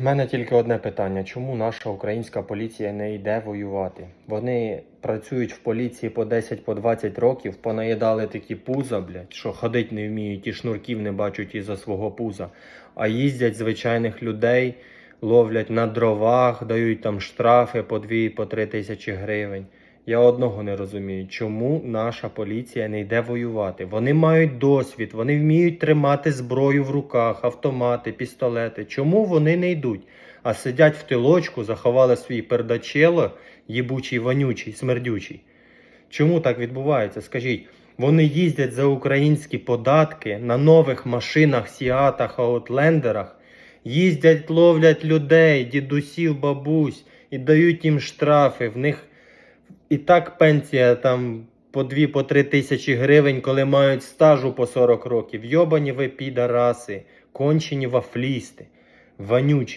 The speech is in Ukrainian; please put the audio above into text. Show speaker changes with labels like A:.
A: У мене тільки одне питання: чому наша українська поліція не йде воювати? Вони працюють в поліції по 10 по 20 років, понаїдали такі пуза, блядь, що ходить не вміють, і шнурків не бачать із-за свого пуза. А їздять звичайних людей, ловлять на дровах, дають там штрафи по 2 по тисячі гривень. Я одного не розумію, чому наша поліція не йде воювати. Вони мають досвід, вони вміють тримати зброю в руках, автомати, пістолети. Чому вони не йдуть? А сидять в тилочку, заховали свій пердачело, їбучий, вонючий, смердючий. Чому так відбувається? Скажіть, вони їздять за українські податки на нових машинах, сіатах, аутлендерах, їздять, ловлять людей, дідусів, бабусь і дають їм штрафи. В них і так пенсія там по 2 по тисячі гривень, коли мають стажу по 40 років. Йобані ви підараси, кончені вафлісти, вонючі.